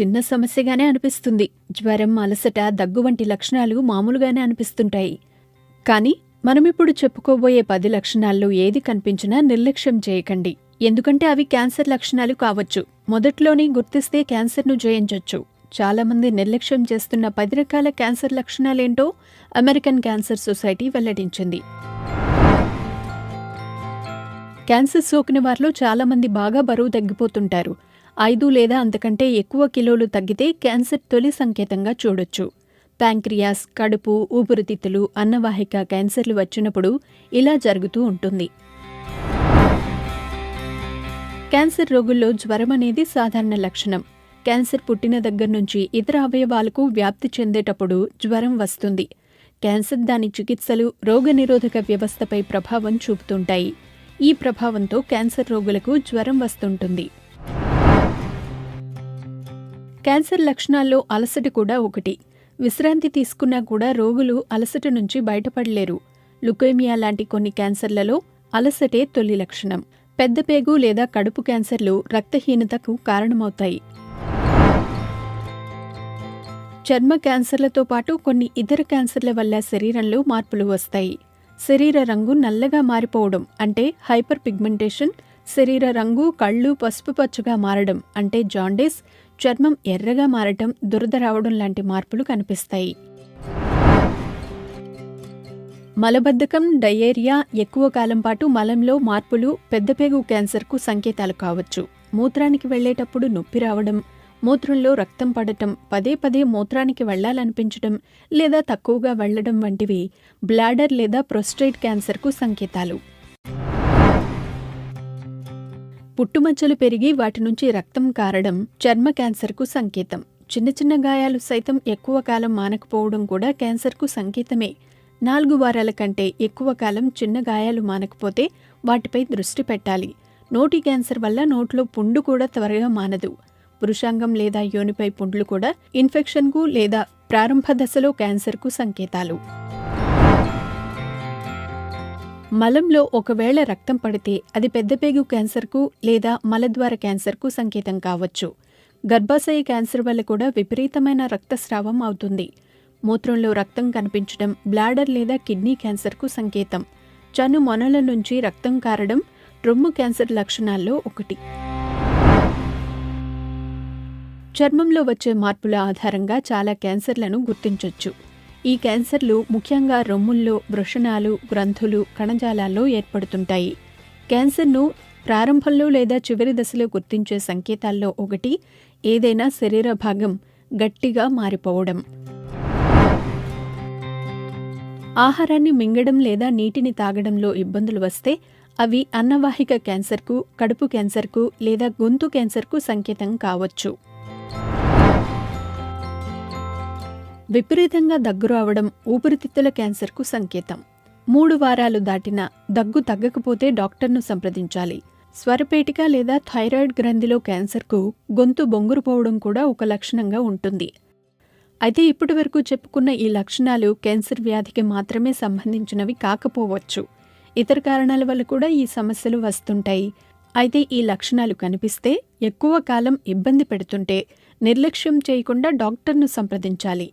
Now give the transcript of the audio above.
చిన్న సమస్యగానే అనిపిస్తుంది. జ్వరం అలసట దగ్గు వంటి లక్షణాలు మామూలుగానే అనిపిస్తుంటాయి. కానీ మనమిప్పుడు చెప్పుకోబోయే పది లక్షణాల్లో ఏది కనిపించినా నిర్లక్ష్యం చేయకండి. ఎందుకంటే అవి క్యాన్సర్ లక్షణాలు కావచ్చు. మొదట్లోనే గుర్తిస్తే క్యాన్సర్ను జయించొచ్చు. చాలామంది నిర్లక్ష్యం చేస్తున్న పది రకాల క్యాన్సర్ లక్షణాలేంటో అమెరికన్ క్యాన్సర్ సొసైటీ వెల్లడించింది. క్యాన్సర్ సోకిన వారిలో చాలామంది బాగా బరువు తగ్గిపోతుంటారు. ఐదు లేదా అంతకంటే ఎక్కువ కిలోలు తగ్గితే క్యాన్సర్ తొలి సంకేతంగా చూడొచ్చు. ప్యాంక్రియాస్ కడుపు ఊపిరితిత్తులు అన్నవాహిక క్యాన్సర్లు వచ్చినప్పుడు ఇలా జరుగుతూ ఉంటుంది. క్యాన్సర్ రోగుల్లో జ్వరం అనేది సాధారణ లక్షణం. క్యాన్సర్ పుట్టిన దగ్గర నుంచి ఇతర అవయవాలకు వ్యాప్తి చెందేటప్పుడు జ్వరం వస్తుంది. క్యాన్సర్ దాని చికిత్సలు రోగనిరోధక వ్యవస్థపై ప్రభావం చూపుతుంటాయి. ఈ ప్రభావంతో క్యాన్సర్ రోగులకు జ్వరం వస్తుంటుంది. క్యాన్సర్ లక్షణాల్లో అలసట కూడా ఒకటి. విశ్రాంతి తీసుకున్నా కూడా రోగులు అలసట నుంచి బయటపడలేరు. లుకేమియా లాంటి కొన్ని క్యాన్సర్లలో అలసటే తొలి లక్షణం. పెద్ద పేగు లేదా కడుపు క్యాన్సర్లు రక్తహీనతకు కారణమవుతాయి. చర్మ క్యాన్సర్లతో పాటు కొన్ని ఇతర క్యాన్సర్ల వల్ల శరీరంలో మార్పులు వస్తాయి. శరీర రంగు నల్లగా మారిపోవడం అంటే హైపర్ పిగ్మెంటేషన్ శరీర రంగు కళ్ళు పసుపు పచ్చగా మారడం అంటే జాండీస్ చర్మం ఎర్రగా మారటం దురద రావడం లాంటి మార్పులు కనిపిస్తాయి. మలబద్ధకం డయేరియా ఎక్కువ కాలం పాటు మలంలో మార్పులు పెద్దపేగు క్యాన్సర్కు సంకేతాలు కావచ్చు. మూత్రానికి వెళ్ళేటప్పుడు నొప్పి రావడం మూత్రంలో రక్తం పడటం పదే పదే మూత్రానికి వెళ్ళాలనిపించడం లేదా తక్కువగా వెళ్ళడం వంటివి బ్లాడర్ లేదా ప్రొస్టేట్ క్యాన్సర్కు సంకేతాలు. పుట్టుమచ్చలు పెరిగి వాటి నుంచి రక్తం కారడం చర్మ క్యాన్సర్కు సంకేతం. చిన్న చిన్న గాయాలు సైతం ఎక్కువ కాలం మానకపోవడం కూడా క్యాన్సర్కు సంకేతమే. నాలుగు వారాల కంటే ఎక్కువ కాలం చిన్న గాయాలు మానకపోతే వాటిపై దృష్టి పెట్టాలి. నోటి క్యాన్సర్ వల్ల నోట్లో పుండు కూడా త్వరగా మానదు. పురుషాంగం లేదా యోనిపై పుండ్లు కూడా ఇన్ఫెక్షన్కు లేదా ప్రారంభ దశలో క్యాన్సర్కు సంకేతాలు. మలంలో ఒకవేళ రక్తం పడితే అది పెద్దపేగు క్యాన్సర్కు లేదా మలద్వార క్యాన్సర్కు సంకేతం కావచ్చు. గర్భాశయ క్యాన్సర్ వల్ల కూడా విపరీతమైన రక్తస్రావం అవుతుంది. మూత్రంలో రక్తం కనిపించడం బ్లాడర్ లేదా కిడ్నీ క్యాన్సర్కు సంకేతం. చను మొనల నుంచి రక్తం కారడం రొమ్ము క్యాన్సర్ లక్షణాల్లో ఒకటి. చర్మంలో వచ్చే మార్పుల ఆధారంగా చాలా క్యాన్సర్లను గుర్తించవచ్చు ఈ క్యాన్సర్లు ముఖ్యంగా రొమ్ముల్లో వృషణాలు గ్రంథులు కణజాలాల్లో ఏర్పడుతుంటాయి. క్యాన్సర్ను ప్రారంభంలో లేదా చివరి దశలో గుర్తించే సంకేతాల్లో ఒకటి ఏదైనా శరీర భాగం గట్టిగా మారిపోవడం. ఆహారాన్ని మింగడం లేదా నీటిని తాగడంలో ఇబ్బందులు వస్తే అవి అన్నవాహిక క్యాన్సర్కు కడుపు క్యాన్సర్కు లేదా గొంతు క్యాన్సర్కు సంకేతం కావచ్చు. విపరీతంగా దగ్గు రావడం ఊపిరితిత్తుల క్యాన్సర్కు సంకేతం. మూడు వారాలు దాటిన దగ్గు తగ్గకపోతే డాక్టర్ను సంప్రదించాలి. స్వరపేటిక లేదా థైరాయిడ్ గ్రంథిలో క్యాన్సర్కు గొంతు బొంగురుపోవడం కూడా ఒక లక్షణంగా ఉంటుంది. అయితే ఇప్పటి వరకు చెప్పుకున్న ఈ లక్షణాలు క్యాన్సర్ వ్యాధికి మాత్రమే సంబంధించినవి కాకపోవచ్చు. ఇతర కారణాల వల్ల కూడా ఈ సమస్యలు వస్తుంటాయి. అయితే ఈ లక్షణాలు కనిపిస్తే ఎక్కువ కాలం ఇబ్బంది పెడుతుంటే నిర్లక్ష్యం చేయకుండా డాక్టర్ను సంప్రదించాలి.